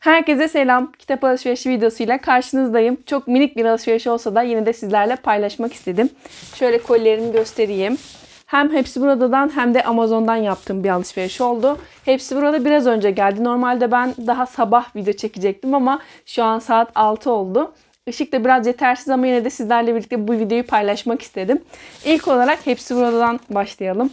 Herkese selam. Kitap alışverişi videosuyla karşınızdayım. Çok minik bir alışveriş olsa da yine de sizlerle paylaşmak istedim. Şöyle kolilerimi göstereyim. Hem Hepsi Burada'dan hem de Amazon'dan yaptığım bir alışveriş oldu. Hepsi Burada biraz önce geldi. Normalde ben daha sabah video çekecektim ama şu an saat 6 oldu. Işık da biraz yetersiz ama yine de sizlerle birlikte bu videoyu paylaşmak istedim. İlk olarak Hepsi Burada'dan başlayalım.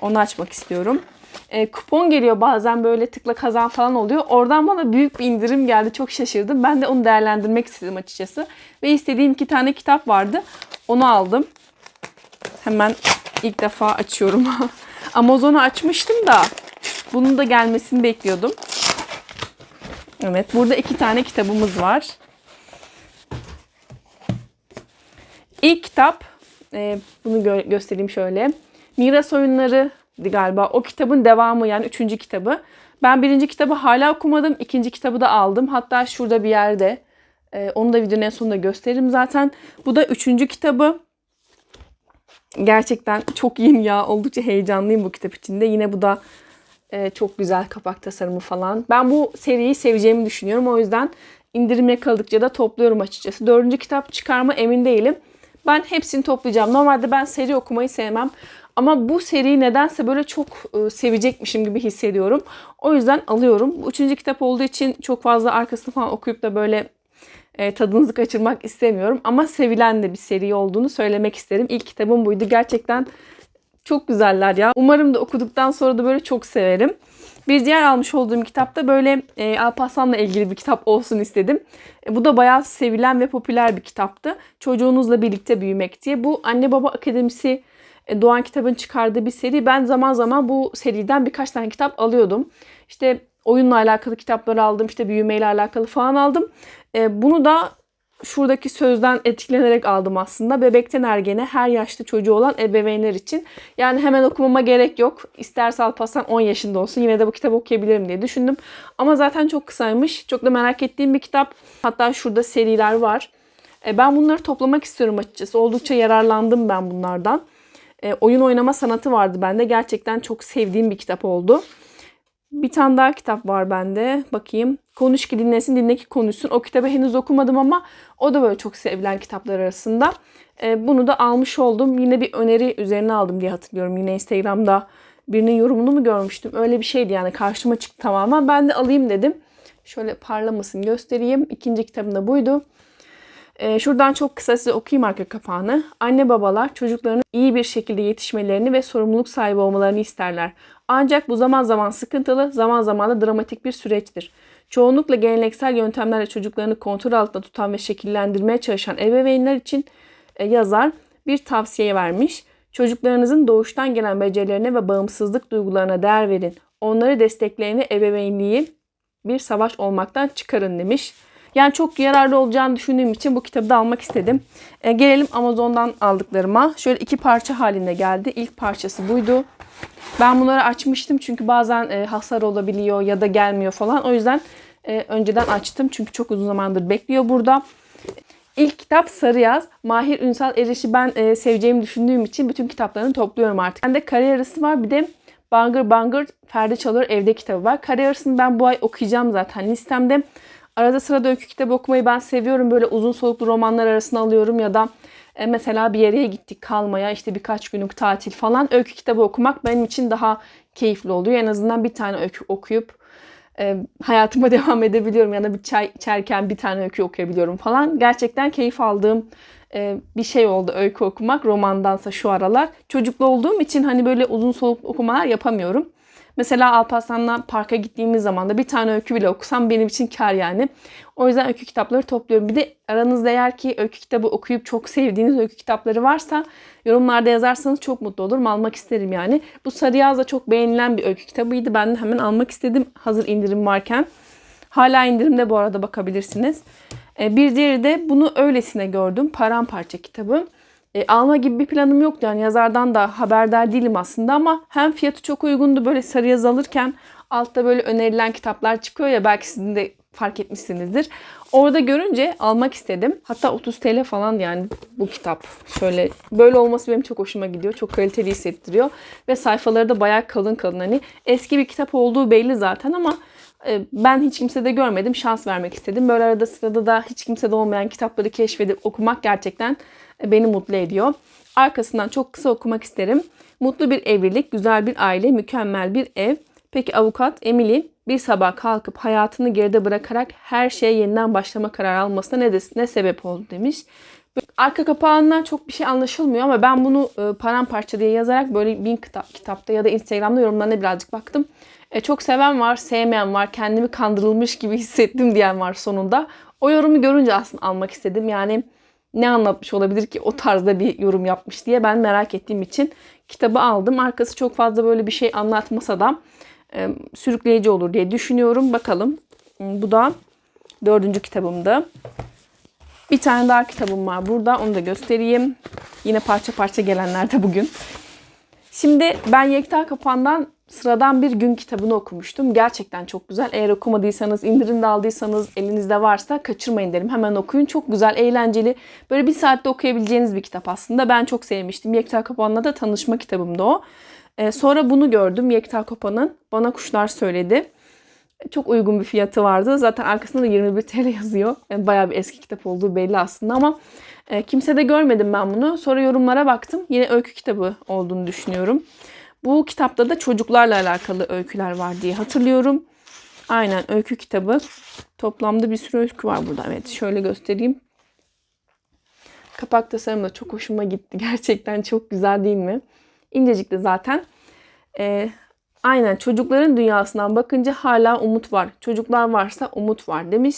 Onu açmak istiyorum. E, kupon geliyor bazen böyle tıkla kazan falan oluyor. Oradan bana büyük bir indirim geldi. Çok şaşırdım. Ben de onu değerlendirmek istedim açıkçası. Ve istediğim iki tane kitap vardı. Onu aldım. Hemen ilk defa açıyorum. Amazon'u açmıştım da bunun da gelmesini bekliyordum. Evet burada iki tane kitabımız var. İlk kitap e, bunu gö- göstereyim şöyle. Miras Oyunları galiba o kitabın devamı yani üçüncü kitabı. Ben birinci kitabı hala okumadım. ikinci kitabı da aldım. Hatta şurada bir yerde. E, onu da videonun en sonunda gösteririm zaten. Bu da üçüncü kitabı. Gerçekten çok iyiyim ya. Oldukça heyecanlıyım bu kitap içinde. Yine bu da e, çok güzel kapak tasarımı falan. Ben bu seriyi seveceğimi düşünüyorum. O yüzden indirim yakaladıkça da topluyorum açıkçası. Dördüncü kitap çıkarma emin değilim. Ben hepsini toplayacağım. Normalde ben seri okumayı sevmem. Ama bu seriyi nedense böyle çok e, sevecekmişim gibi hissediyorum. O yüzden alıyorum. Bu üçüncü kitap olduğu için çok fazla arkasını falan okuyup da böyle e, tadınızı kaçırmak istemiyorum. Ama sevilen de bir seri olduğunu söylemek isterim. İlk kitabım buydu. Gerçekten çok güzeller ya. Umarım da okuduktan sonra da böyle çok severim. Bir diğer almış olduğum kitapta böyle e, Alparslan'la ilgili bir kitap olsun istedim. E, bu da bayağı sevilen ve popüler bir kitaptı. Çocuğunuzla birlikte büyümek diye. Bu Anne Baba Akademisi e, Doğan Kitab'ın çıkardığı bir seri. Ben zaman zaman bu seriden birkaç tane kitap alıyordum. İşte oyunla alakalı kitaplar aldım. işte büyümeyle alakalı falan aldım. E, bunu da şuradaki sözden etkilenerek aldım aslında. Bebekten ergene her yaşta çocuğu olan ebeveynler için. Yani hemen okumama gerek yok. İsterse Alparslan 10 yaşında olsun yine de bu kitabı okuyabilirim diye düşündüm. Ama zaten çok kısaymış. Çok da merak ettiğim bir kitap. Hatta şurada seriler var. E, ben bunları toplamak istiyorum açıkçası. Oldukça yararlandım ben bunlardan. E, oyun oynama sanatı vardı bende. Gerçekten çok sevdiğim bir kitap oldu. Bir tane daha kitap var bende. Bakayım. Konuş ki dinlesin, dinle ki konuşsun. O kitabı henüz okumadım ama o da böyle çok sevilen kitaplar arasında. Ee, bunu da almış oldum. Yine bir öneri üzerine aldım diye hatırlıyorum. Yine Instagram'da birinin yorumunu mu görmüştüm? Öyle bir şeydi yani karşıma çıktı tamamen. Ben de alayım dedim. Şöyle parlamasın göstereyim. İkinci kitabım da buydu. Ee, şuradan çok kısa size okuyayım arka kapağını. Anne babalar çocuklarının iyi bir şekilde yetişmelerini ve sorumluluk sahibi olmalarını isterler. Ancak bu zaman zaman sıkıntılı, zaman zaman da dramatik bir süreçtir. Çoğunlukla geleneksel yöntemlerle çocuklarını kontrol altında tutan ve şekillendirmeye çalışan ebeveynler için e, yazar bir tavsiye vermiş. Çocuklarınızın doğuştan gelen becerilerine ve bağımsızlık duygularına değer verin. Onları destekleyen ebeveynliği bir savaş olmaktan çıkarın demiş. Yani çok yararlı olacağını düşündüğüm için bu kitabı da almak istedim. E, gelelim Amazon'dan aldıklarıma. Şöyle iki parça halinde geldi. İlk parçası buydu. Ben bunları açmıştım çünkü bazen e, hasar olabiliyor ya da gelmiyor falan. O yüzden e, önceden açtım çünkü çok uzun zamandır bekliyor burada. İlk kitap Sarı Yaz. Mahir Ünsal Eriş'i ben e, seveceğimi düşündüğüm için bütün kitaplarını topluyorum artık. Bende Kare Yarısı var bir de Bangır Bangır Ferdi Çalır Evde kitabı var. Kare Yarısı'nı ben bu ay okuyacağım zaten listemde. Arada sırada öykü kitabı okumayı ben seviyorum. Böyle uzun soluklu romanlar arasına alıyorum ya da e, mesela bir yere gittik kalmaya işte birkaç günlük tatil falan öykü kitabı okumak benim için daha keyifli oluyor. En azından bir tane öykü okuyup e, hayatıma devam edebiliyorum ya da bir çay içerken bir tane öykü okuyabiliyorum falan. Gerçekten keyif aldığım e, bir şey oldu öykü okumak romandansa şu aralar. Çocuklu olduğum için hani böyle uzun soluklu okumalar yapamıyorum. Mesela Alparslan'la parka gittiğimiz zaman da bir tane öykü bile okusam benim için kar yani. O yüzden öykü kitapları topluyorum. Bir de aranızda eğer ki öykü kitabı okuyup çok sevdiğiniz öykü kitapları varsa yorumlarda yazarsanız çok mutlu olurum. Almak isterim yani. Bu Sarı Yaz da çok beğenilen bir öykü kitabıydı. Ben de hemen almak istedim hazır indirim varken. Hala indirimde bu arada bakabilirsiniz. E, Bir diğeri de bunu öylesine gördüm. Paramparça kitabı. E, alma gibi bir planım yoktu. Yani yazardan da haberdar değilim aslında ama hem fiyatı çok uygundu. Böyle sarı yaz alırken altta böyle önerilen kitaplar çıkıyor ya belki sizin de fark etmişsinizdir. Orada görünce almak istedim. Hatta 30 TL falan yani bu kitap. Şöyle böyle olması benim çok hoşuma gidiyor. Çok kaliteli hissettiriyor. Ve sayfaları da bayağı kalın kalın. Hani eski bir kitap olduğu belli zaten ama E, ben hiç kimsede görmedim. Şans vermek istedim. Böyle arada sırada da hiç kimsede olmayan kitapları keşfedip okumak gerçekten beni mutlu ediyor. Arkasından çok kısa okumak isterim. Mutlu bir evlilik, güzel bir aile, mükemmel bir ev. Peki avukat Emily bir sabah kalkıp hayatını geride bırakarak her şeye yeniden başlama kararı almasına ne, de, ne sebep oldu demiş. Arka kapağından çok bir şey anlaşılmıyor ama ben bunu e, paramparça diye yazarak böyle bin kitap, kitapta ya da Instagram'da yorumlarına birazcık baktım. E, çok seven var, sevmeyen var, kendimi kandırılmış gibi hissettim diyen var sonunda. O yorumu görünce aslında almak istedim. Yani ne anlatmış olabilir ki o tarzda bir yorum yapmış diye ben merak ettiğim için kitabı aldım. Arkası çok fazla böyle bir şey anlatmasa da e, sürükleyici olur diye düşünüyorum. Bakalım. Bu da dördüncü kitabımdı. Bir tane daha kitabım var burada. Onu da göstereyim. Yine parça parça gelenler de bugün. Şimdi ben Yekta Kapan'dan sıradan bir gün kitabını okumuştum. Gerçekten çok güzel. Eğer okumadıysanız, indirimde aldıysanız, elinizde varsa kaçırmayın derim. Hemen okuyun. Çok güzel, eğlenceli. Böyle bir saatte okuyabileceğiniz bir kitap aslında. Ben çok sevmiştim. Yekta Kapan'la da tanışma kitabımdı o. Ee, sonra bunu gördüm. Yekta Kapan'ın Bana Kuşlar Söyledi. Çok uygun bir fiyatı vardı. Zaten arkasında da 21 TL yazıyor. Yani bayağı bir eski kitap olduğu belli aslında ama e, kimse de görmedim ben bunu. Sonra yorumlara baktım. Yine öykü kitabı olduğunu düşünüyorum. Bu kitapta da çocuklarla alakalı öyküler var diye hatırlıyorum. Aynen öykü kitabı. Toplamda bir sürü öykü var burada. Evet şöyle göstereyim. Kapak tasarımı da çok hoşuma gitti. Gerçekten çok güzel değil mi? İncecik de zaten. Ee, aynen çocukların dünyasından bakınca hala umut var. Çocuklar varsa umut var demiş.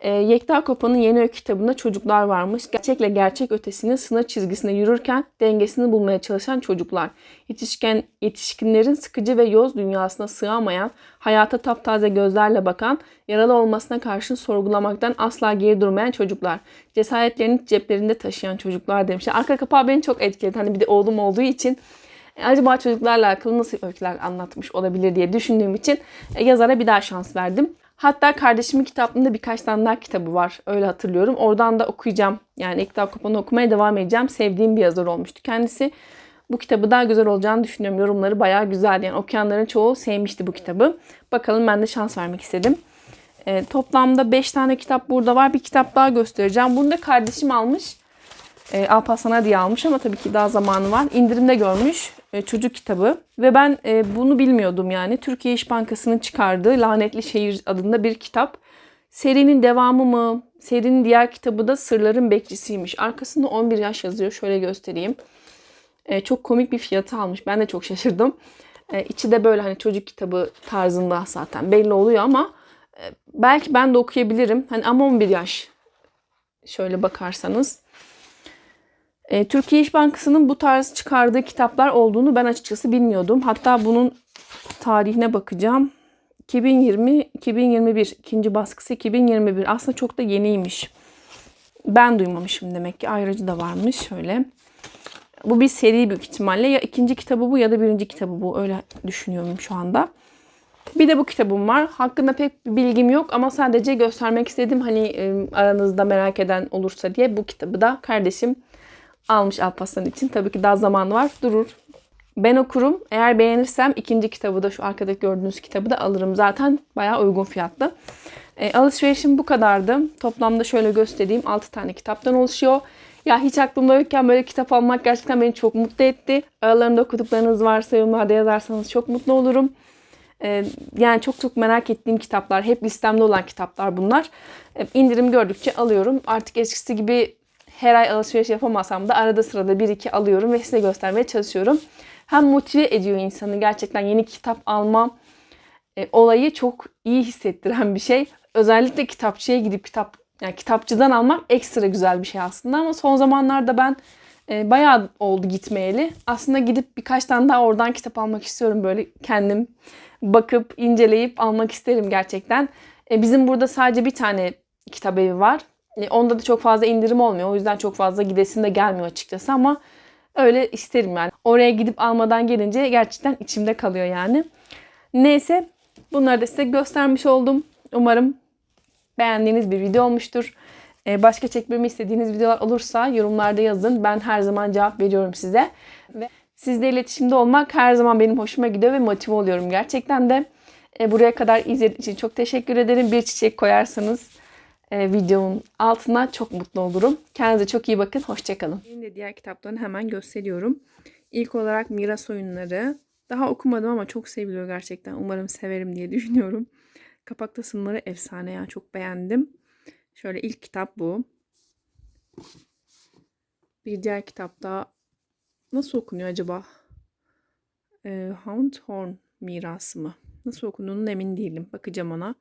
E, Yekta Kopa'nın yeni öykü kitabında çocuklar varmış. Gerçekle gerçek ötesinin sınır çizgisinde yürürken dengesini bulmaya çalışan çocuklar. Yetişken, yetişkinlerin sıkıcı ve yoz dünyasına sığamayan, hayata taptaze gözlerle bakan, yaralı olmasına karşın sorgulamaktan asla geri durmayan çocuklar. Cesaretlerini ceplerinde taşıyan çocuklar demişler. Arka kapağı beni çok etkiledi. Hani bir de oğlum olduğu için e, acaba çocuklarla alakalı nasıl öyküler anlatmış olabilir diye düşündüğüm için e, yazara bir daha şans verdim. Hatta kardeşimin kitaplığında birkaç tane daha kitabı var. Öyle hatırlıyorum. Oradan da okuyacağım. Yani Ekta Kopan'ı okumaya devam edeceğim. Sevdiğim bir yazar olmuştu kendisi. Bu kitabı daha güzel olacağını düşünüyorum. Yorumları bayağı güzeldi. Yani okuyanların çoğu sevmişti bu kitabı. Bakalım ben de şans vermek istedim. E, toplamda 5 tane kitap burada var. Bir kitap daha göstereceğim. Bunu da kardeşim almış. E, Alparslan'a diye almış ama tabii ki daha zamanı var. İndirimde görmüş e, çocuk kitabı ve ben e, bunu bilmiyordum yani. Türkiye İş Bankası'nın çıkardığı Lanetli Şehir adında bir kitap. Serinin devamı mı? Serinin diğer kitabı da Sırların Bekçisiymiş. Arkasında 11 yaş yazıyor. Şöyle göstereyim. E, çok komik bir fiyatı almış. Ben de çok şaşırdım. E, içi de böyle hani çocuk kitabı tarzında zaten belli oluyor ama e, belki ben de okuyabilirim. Hani ama 11 yaş. Şöyle bakarsanız. E, Türkiye İş Bankası'nın bu tarz çıkardığı kitaplar olduğunu ben açıkçası bilmiyordum. Hatta bunun tarihine bakacağım. 2020-2021 ikinci baskısı 2021 aslında çok da yeniymiş. Ben duymamışım demek ki ayrıcı da varmış şöyle. Bu bir seri büyük ihtimalle ya ikinci kitabı bu ya da birinci kitabı bu öyle düşünüyorum şu anda. Bir de bu kitabım var. Hakkında pek bir bilgim yok ama sadece göstermek istedim. Hani e, aranızda merak eden olursa diye bu kitabı da kardeşim almış Alparslan için. Tabii ki daha zamanı var. Durur. Ben okurum. Eğer beğenirsem ikinci kitabı da şu arkadaki gördüğünüz kitabı da alırım. Zaten bayağı uygun fiyatlı. E, alışverişim bu kadardı. Toplamda şöyle göstereyim. 6 tane kitaptan oluşuyor. Ya hiç aklımda yokken böyle kitap almak gerçekten beni çok mutlu etti. Aralarında okuduklarınız varsa yorumlarda yazarsanız çok mutlu olurum. Ee, yani çok çok merak ettiğim kitaplar. Hep listemde olan kitaplar bunlar. Ee, indirim gördükçe alıyorum. Artık eskisi gibi her ay alışveriş yapamasam da arada sırada bir iki alıyorum ve size göstermeye çalışıyorum. Hem motive ediyor insanı gerçekten yeni kitap alma e, olayı çok iyi hissettiren bir şey. Özellikle kitapçıya gidip kitap yani kitapçıdan almak ekstra güzel bir şey aslında ama son zamanlarda ben e, bayağı oldu gitmeyeli. Aslında gidip birkaç tane daha oradan kitap almak istiyorum böyle kendim bakıp inceleyip almak isterim gerçekten. E, bizim burada sadece bir tane kitap evi var. E, onda da çok fazla indirim olmuyor. O yüzden çok fazla gidesim de gelmiyor açıkçası ama öyle isterim yani. Oraya gidip almadan gelince gerçekten içimde kalıyor yani. Neyse bunları da size göstermiş oldum. Umarım beğendiğiniz bir video olmuştur. E, başka çekmemi istediğiniz videolar olursa yorumlarda yazın. Ben her zaman cevap veriyorum size. Ve sizle iletişimde olmak her zaman benim hoşuma gidiyor ve motive oluyorum gerçekten de. E, buraya kadar izlediğiniz için çok teşekkür ederim. Bir çiçek koyarsanız videonun altına çok mutlu olurum. Kendinize çok iyi bakın. Hoşçakalın. Benim de diğer kitaplarını hemen gösteriyorum. İlk olarak Miras Oyunları. Daha okumadım ama çok seviliyor gerçekten. Umarım severim diye düşünüyorum. Kapak tasımları efsane ya. Çok beğendim. Şöyle ilk kitap bu. Bir diğer kitapta nasıl okunuyor acaba? E, Hound Horn mirası mı? Nasıl okunduğunun emin değilim. Bakacağım ona.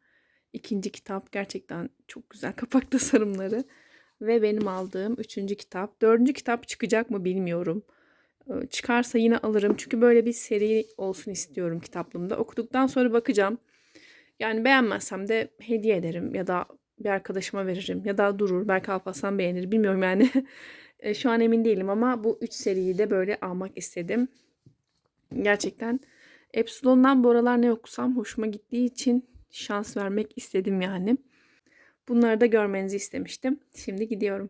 İkinci kitap gerçekten çok güzel kapak tasarımları. Ve benim aldığım üçüncü kitap. Dördüncü kitap çıkacak mı bilmiyorum. Ee, Çıkarsa yine alırım. Çünkü böyle bir seri olsun istiyorum kitaplığımda. Okuduktan sonra bakacağım. Yani beğenmezsem de hediye ederim ya da bir arkadaşıma veririm ya da durur. Belki Alparslan beğenir. Bilmiyorum yani. E, Şu an emin değilim ama bu üç seriyi de böyle almak istedim. Gerçekten Epsilon'dan bu aralar ne okusam hoşuma gittiği için şans vermek istedim yani. Bunları da görmenizi istemiştim. Şimdi gidiyorum.